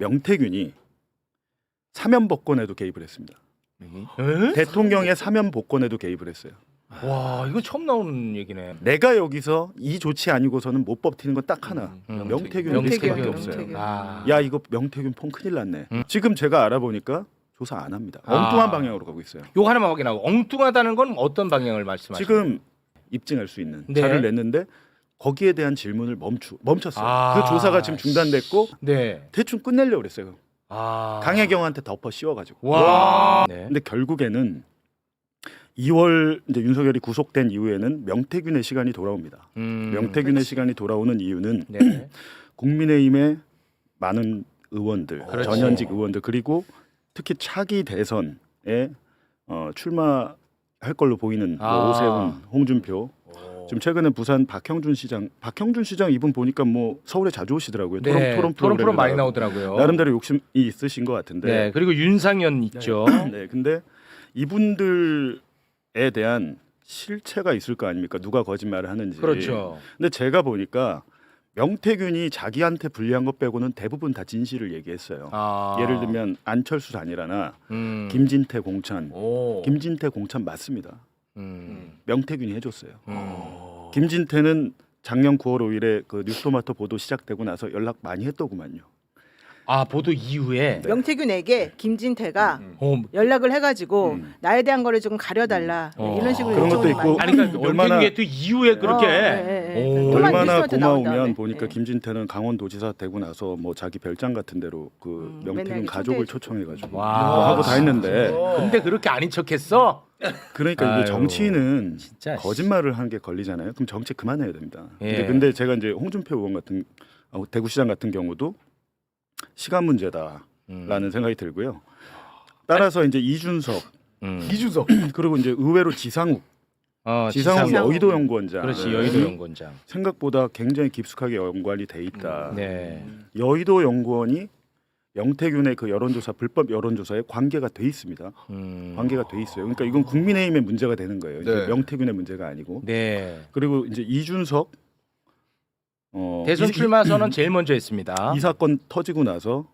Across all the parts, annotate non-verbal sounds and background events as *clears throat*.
명태균이 사면 복권에도 개입을 했습니다. 에? 대통령의 사면 복권에도 개입을 했어요. 와 이거 처음 나오는 얘기네. 내가 여기서 이 조치 아니고서는 못 버티는 건 딱 하나. 음. 명태균 명태균. 리스크밖에 명태균. 없어요. 명태균. 아. 야 이거 명태균 폰 큰일 났네. 음. 지금 제가 알아보니까 조사 안 합니다. 아. 엉뚱한 방향으로 가고 있어요. 요 하나만 확인하고 엉뚱하다는 건 어떤 방향을 말씀하시는 지금 입증할 수 있는 네. 자료를 냈는데 거기에 대한 질문을 멈추 멈췄어요. 아. 그 조사가 지금 중단됐고 네. 대충 끝내려고 그랬어요. 아. 강혜경한테 덮어 씌워가지고. 와. 네. 근데 결국에는 2월 이제 윤석열이 구속된 이후에는 명태균의 시간이 돌아옵니다. 음. 명태균의 그렇지. 시간이 돌아오는 이유는 네. *clears throat* 국민의힘의 많은 의원들, 그렇지. 전현직 의원들 그리고 특히 차기 대선에 어, 출마할 걸로 보이는 뭐 아. 오세훈, 홍준표. 지금 최근에 부산 박형준 시장, 박형준 시장 이분 보니까 뭐 서울에 자주 오시더라고요. 토론 네. 토론 토론 프로 많이 프로그램에 나오더라고요. 나름대로 욕심이 있으신 것 같은데. 네. 그리고 윤상현 있죠. *clears throat* 네, 근데 이분들에 대한 실체가 있을 거 아닙니까? 누가 거짓말을 하는지. 그렇죠. 근데 제가 보니까 명태균이 자기한테 불리한 것 빼고는 대부분 다 진실을 얘기했어요. 아. 예를 들면 안철수 단일화나 음. 김진태 공천. 오. 김진태 공천 맞습니다. 음. 명태균이 해줬어요. 음. 김진태는 작년 9월 5일에 그 뉴스토마토 보도 시작되고 나서 연락 많이 했더구만요. 아 보도 이후에 명태균에게 김진태가 음. 어, 연락을 해가지고 음. 나에 대한 거를 조금 가려달라 네, 어. 이런 식으로 그런 것도 요청을 있고 많이 아니 그러니까 얼마나- 명태균이 또 이후에 그렇게 어, 예, 예, 예. 오. 그만 얼마나 뉴스한테 나온 고마우면 다음에. 보니까 예. 김진태는 강원도지사 되고 나서 뭐 자기 별장 같은 데로 그 음, 명태균 가족을. 초청해가지고 와. 뭐 하고 다 했는데 근데 그렇게 아닌 척했어? 그러니까 아유, 이게 정치인은 진짜 거짓말을 하는 게 걸리잖아요. 그럼 정치 그만해야 됩니다. 예. 근데, 근데 제가 이제 홍준표 의원 같은 어, 대구시장 같은 경우도 시간 문제다라는 음. 생각이 들고요. 따라서 이제 이준석 음. 이준석. *clears throat* 그리고 이제 의외로 지상욱, 어, 지상욱 지상욱. 여의도 연구원장 그렇지 여의도 연구원장. 생각보다 굉장히 깊숙하게 연관이 돼 있다. 네. 여의도 연구원이 영태균의 그 여론조사 불법 여론조사에 관계가 돼 있습니다. 음. 관계가 돼 있어요. 그러니까 이건 국민의힘의 문제가 되는 거예요. 이제 네. 명태균의 문제가 아니고. 네. 그리고 이제 이준석 어, 대선 이, 출마 선언 제일 먼저 했습니다. 이, 이 사건 터지고 나서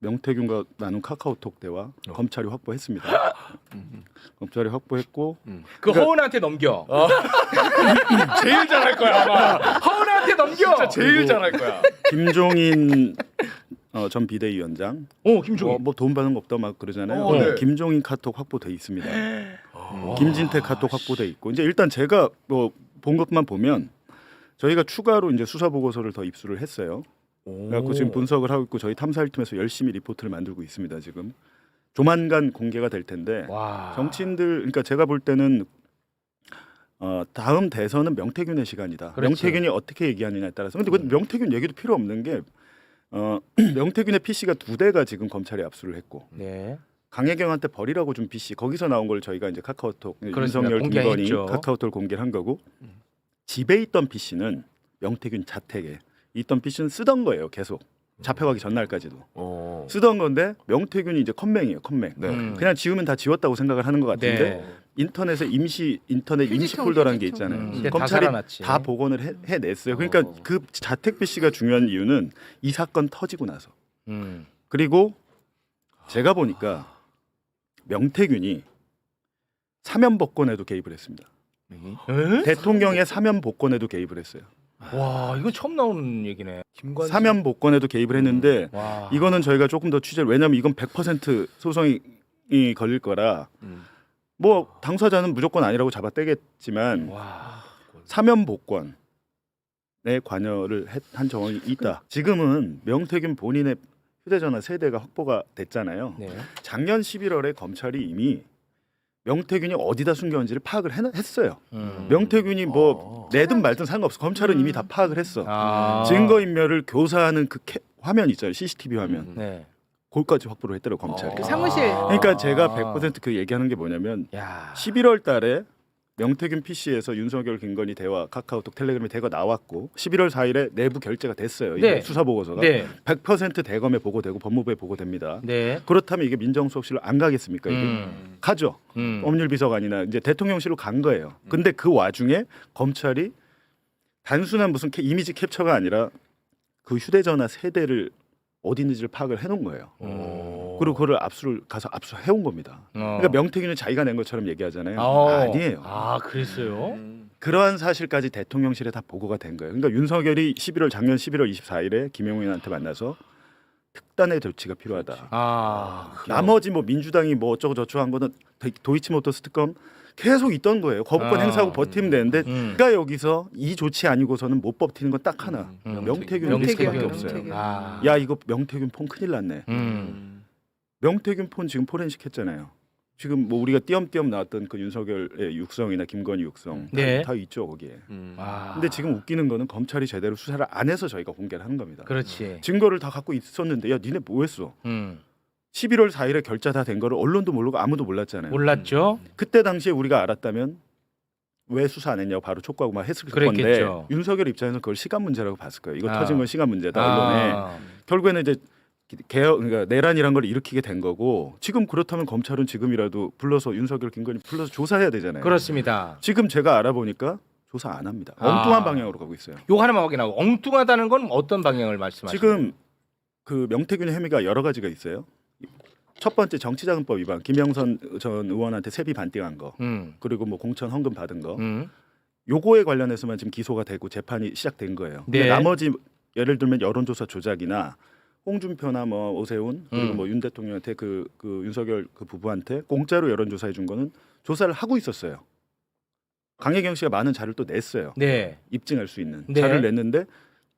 명태균과 나눈 카카오톡 대화 어. 검찰이 확보했습니다. *laughs* 검찰이 확보했고 그 그러니까- 허은한테 넘겨. *laughs* 제일 잘할 거야 아마. 허은한테 넘겨. 진짜 제일 잘할 거야. 김종인 어, 전 비대위원장 어 김종인. 뭐 돈 받는 거 없다 막 그러잖아요. 어, 네. 김종인 카톡 확보돼 있습니다. 와. 김진태 카톡 확보돼 있고 이제 일단 제가 뭐 본 것만 보면 저희가 추가로 이제 수사 보고서를 더 입수를 했어요. 그래갖고 지금 분석을 하고 있고 저희 탐사 1팀에서 열심히 리포트를 만들고 있습니다. 지금 조만간 공개가 될 텐데 와. 정치인들 그러니까 제가 볼 때는 어, 다음 대선은 명태균의 시간이다. 그렇지. 명태균이 어떻게 얘기하느냐에 따라서 근데 그 명태균 얘기도 필요 없는 게 어, *clears throat* 명태균의 PC가 두 대가 지금 검찰에 압수를 했고 네. 강혜경한테 버리라고 준 PC 거기서 나온 걸 저희가 이제 카카오톡 그렇습니다. 윤석열 김건희 공개했죠. 카카오톡을 공개를 한 거고 집에 있던 PC는 명태균 자택에 있던 PC는 쓰던 거예요 계속 잡혀가기 전날까지도 어. 쓰던 건데 명태균이 이제 컴맹이에요 컴맹 네. 음. 그냥 지우면 다 지웠다고 생각을 하는 것 같은데 네. 인터넷에 임시 인터넷 임시 휴지통, 폴더라는 게 휴지통. 있잖아요 음, 근데 다 검찰이 살아났지. 다 복원을 해, 해냈어요 그러니까 어. 그 자택 PC가 중요한 이유는 이 사건 터지고 나서 음. 그리고 제가 보니까 명태균이 사면 복권에도 개입을 했습니다. 에? 대통령의 사면 복권에도 개입을 했어요. 와 이거 처음 나오는 얘기네. 김관진. 사면 복권에도 개입을 했는데 와. 이거는 저희가 조금 더 취재를 왜냐하면 이건 100% 소송이 이 걸릴 거라 음. 뭐 당사자는 무조건 아니라고 잡아떼겠지만 와. 사면 복권에 관여를 했- 한 정황이 있다. 지금은 명태균 본인의 휴대전화 세대가 확보가 됐잖아요. 네. 작년 11월에 검찰이 이미 명태균이 어디다 숨겼는지를 파악을 해, 했어요. 음. 명태균이 뭐 어. 내든 말든 상관없어. 검찰은 음. 이미 다 파악을 했어. 아. 증거 인멸을 교사하는 그 캐- 화면 있잖아요. CCTV 화면. 음. 네. 그걸까지 확보를 했더라고 검찰이. 그 사무실. 그러니까 제가 100%그 얘기하는 게 뭐냐면 야. 11월 달에 명태균 PC에서 윤석열 김건희 대화 카카오톡 텔레그램의 대화 나왔고 11월 4일에 내부 결재가 됐어요. 이게 네. 수사 보고서가 네. 100% 대검에 보고되고 법무부에 보고됩니다. 네. 그렇다면 이게 민정수석실로 안 가겠습니까? 이게 음. 가죠. 음. 법률 비서관이나 이제 대통령실로 간 거예요. 근데 그 와중에 검찰이 단순한 무슨 캐- 이미지 캡처가 아니라 그 휴대전화 세대를 어디 있는지를 파악을 해놓은 거예요. 오. 그리고 그걸 압수를 가서 압수해 온 겁니다. 어. 그러니까 명태균은 자기가 낸 것처럼 얘기하잖아요. 어. 아니에요. 아 그랬어요? 그러한 사실까지 대통령실에 다 보고가 된 거예요. 그러니까 윤석열이 11월 작년 11월 24일에 김용민한테 만나서 특단의 조치가 필요하다. 아 나머지 뭐 민주당이 뭐 어쩌고 저쩌고 한 거는 도- 도이치모터스 특검 계속 있던 거예요. 거부권 아. 행사하고 버티면 되는데 음. 그러니까 여기서 이 조치 아니고서는 못 버티는 건 딱 하나. 음. 명태균 명태균, 리스크밖에 명태균. 없어요. 명태균. 아. 야 이거 명태균 폰 큰일 났네. 음. 명태균 폰 지금 포렌식 했잖아요. 지금 뭐 우리가 띄엄띄엄 나왔던 그 윤석열의 육성이나 김건희 육성 다, 네. 다 있죠 거기에. 아. 근데 지금 웃기는 거는 검찰이 제대로 수사를 안 해서 저희가 공개를 하는 겁니다. 그렇지. 증거를 다 갖고 있었는데 야 니네 뭐 했어? 음. 11월 4일에 결자 다 된 거를 언론도 모르고 아무도 몰랐잖아요. 몰랐죠? 그때 당시에 우리가 알았다면 왜 수사 안 했냐고 바로 촉구하고 막 했을 건데 그랬겠죠. 윤석열 입장에서는 그걸 시간 문제라고 봤을 거예요. 이거 아. 터진 건 시간 문제다 언론에. 아. 결국에는 이제 개혁 그러니까 내란이란 걸 일으키게 된 거고 지금 그렇다면 검찰은 지금이라도 불러서 윤석열 김건희 불러서 조사해야 되잖아요. 그렇습니다. 지금 제가 알아보니까 조사 안 합니다. 아. 엉뚱한 방향으로 가고 있어요. 요 하나만 확인하고 엉뚱하다는 건 어떤 방향을 말씀하시는 지금 그 명태균 혐의가 여러 가지가 있어요. 첫 번째 정치자금법 위반, 김영선 전 의원한테 세비 반띵한 거, 음. 그리고 뭐 공천 헌금 받은 거, 음. 요거에 관련해서만 지금 기소가 되고 재판이 시작된 거예요. 근데 네. 나머지 예를 들면 여론조사 조작이나 홍준표나 뭐 오세훈 그리고 음. 뭐윤 대통령한테 그, 그 윤석열 그 부부한테 공짜로 여론조사해 준 거는 조사를 하고 있었어요. 강혜경 씨가 많은 자료를 또 냈어요. 네. 입증할 수 있는 네. 자료를 냈는데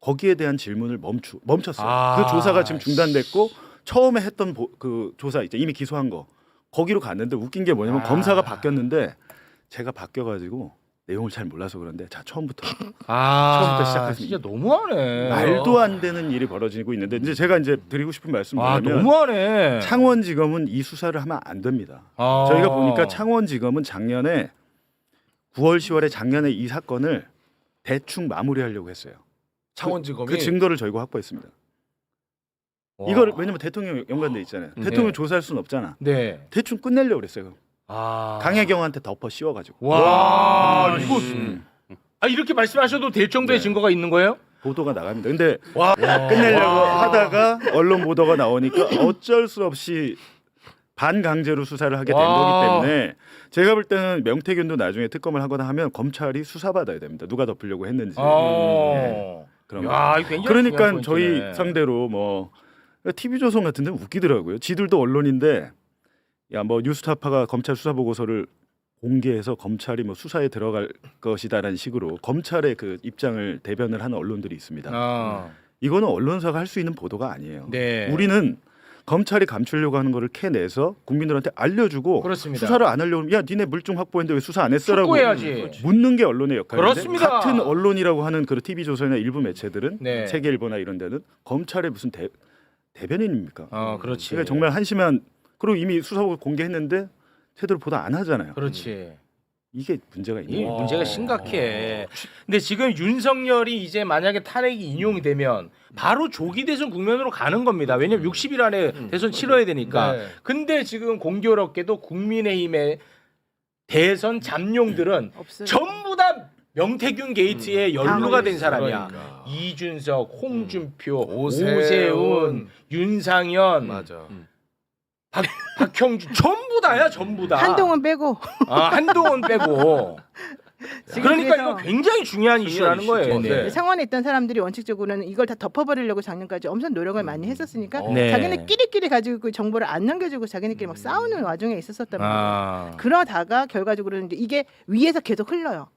거기에 대한 질문을 멈추 멈췄어요. 아, 그 조사가 지금 중단됐고 처음에 했던 보- 그 조사 있죠 이미 기소한 거 거기로 갔는데 웃긴 게 뭐냐면 아. 검사가 바뀌었는데 제가 바뀌어가지고 내용을 잘 몰라서 그런데 자 처음부터 *laughs* 아. 처음부터 시작했습니다. 진짜 너무하네. 말도 안 되는 일이 벌어지고 있는데 이제 제가 이제 드리고 싶은 말씀은 아, 뭐냐면 너무하네. 창원지검은 이 수사를 하면 안 됩니다. 아. 저희가 보니까 창원지검은 작년에 9월 10월에 작년에 이 사건을 대충 마무리하려고 했어요. 창원지검이 그 증거를 저희가 확보했습니다. 와. 이걸 왜냐면 대통령 연관돼 있잖아요. 음. 대통령 네. 조사할 수는 없잖아. 네. 대충 끝내려고 그랬어요. 아. 강혜경한테 덮어 씌워가지고 와, 이거 음, 아 이렇게 말씀하셔도 될 정도의 네. 증거가 있는 거예요? 보도가 나갑니다. 근데 와. 끝내려고 하다가 언론 보도가 나오니까 어쩔 수 없이 반강제로 수사를 하게 된 와. 거기 때문에 제가 볼 때는 명태균도 나중에 특검을 하거나 하면 검찰이 수사받아야 됩니다. 누가 덮으려고 했는지. 어. 그런 거. 야, 이거 굉장히 그러니까 중요한 저희 포인트네. 상대로 뭐 TV 조선 같은 데는 웃기더라고요. 지들도 언론인데 야 뭐 뉴스타파가 검찰 수사 보고서를 공개해서 검찰이 뭐 수사에 들어갈 것이다라는 식으로 검찰의 그 입장을 대변을 하는 언론들이 있습니다. 아. 이거는 언론사가 할 수 있는 보도가 아니에요. 네. 우리는 검찰이 감추려고 하는 거를 캐내서 국민들한테 알려주고 그렇습니다. 수사를 안 하려면 야 니네 물증 확보했는데 왜 수사 안 했어라고. 묻는 게 언론의 역할인데 그렇습니다. 같은 언론이라고 하는 그 TV 조선이나 일부 매체들은 네. 세계일보나 이런 데는 검찰의 무슨 대, 대변인입니까? 어, 그렇지. 그러니까 정말 한심한 그리고 이미 수사보고 공개했는데 제대로 보도 안 하잖아요. 그렇지. 이게 문제가 있는 이 거예요. 문제가 심각해. 근데 지금 윤석열이 이제 만약에 탄핵이 인용이 되면 바로 조기 대선 국면으로 가는 겁니다. 왜냐면 60일 안에 대선 치러야 되니까. 네. 근데 지금 공교롭게도 국민의힘의 대선 잠룡들은 없어요. 전부 다 명태균 게이트에 연루가 된 사람이야. 그러니까. 이준석, 홍준표, 오세훈. 오세훈, 윤상현, 맞아. 박, 박형준 전부 다야 전부 다. 한동훈 빼고 아, 한동훈 빼고. *laughs* 지금 그러니까 그래서 이거 굉장히 중요한 이슈라는 거예요. 이슈죠. 네. 네. 상원에 있던 사람들이 원칙적으로는 이걸 다 덮어버리려고 작년까지 엄청 노력을 많이 했었으니까 어. 네. 자기네끼리끼리 가지고 그 정보를 안 넘겨주고 자기네끼리 막 싸우는 와중에 있었었단 말이에요. 아. 그러다가 결과적으로는 이제 이게 위에서 계속 흘러요.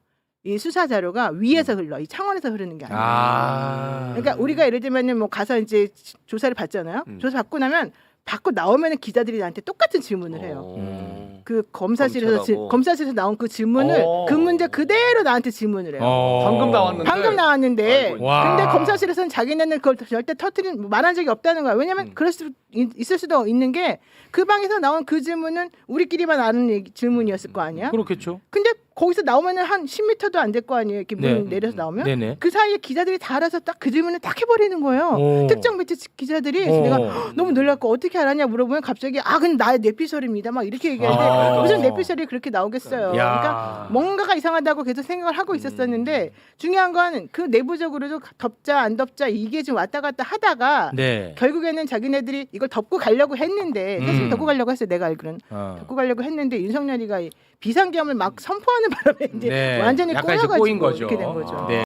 이 수사 자료가 위에서 흘러, 이 창원에서 흐르는 게 아니에요. 아. 그러니까 우리가 예를 들면은 뭐 가서 이제 조사를 받잖아요. 음. 조사 받고 나면 받고 나오면은 기자들이 나한테 똑같은 질문을 해요. 음. 그 검사실에서 지, 검찰하고. 검사실에서 나온 그 질문을 어. 그 문제 그대로 나한테 질문을 해요. 어. 방금 나왔는데. 방금 나왔는데 아이고, 와. 근데 검사실에서는 자기네는 그걸 절대 터트린 뭐 말한 적이 없다는 거야. 왜냐면 음. 그럴 수 있, 있을 수도 있는 게 그 방에서 나온 그 질문은 우리끼리만 아는 얘기, 질문이었을 거 아니야. 그렇겠죠. 근데 거기서 나오면은 한 10m도 안 될 거 아니에요. 이렇게 문 네. 내려서 나오면 네네. 그 사이에 기자들이 다 알아서 딱 그 질문을 딱 해버리는 거예요. 오. 특정 매체 기자들이 어. 내가 너무 놀랐고 어떻게 알았냐 물어보면 갑자기 아 근데 나의 뇌피셜입니다 막 이렇게 얘기하는데 아. 무슨 뇌피셜이 그렇게 나오겠어요. 야. 그러니까 뭔가가 이상하다고 계속 생각을 하고 있었었는데 중요한 건 그 내부적으로도 덮자 안 덮자 이게 좀 왔다 갔다 하다가 네. 결국에는 자기네들이 이걸 덮고 가려고 했는데 사실 음. 덮고 가려고 했어요. 내가 알기로는 어. 덮고 가려고 했는데 윤석열이가 이 비상계엄을 막 선포하는 바람에 이제 네. 완전히 약간 이제 꼬여가지고 꼬인 거죠. 이렇게 된 거죠. 네.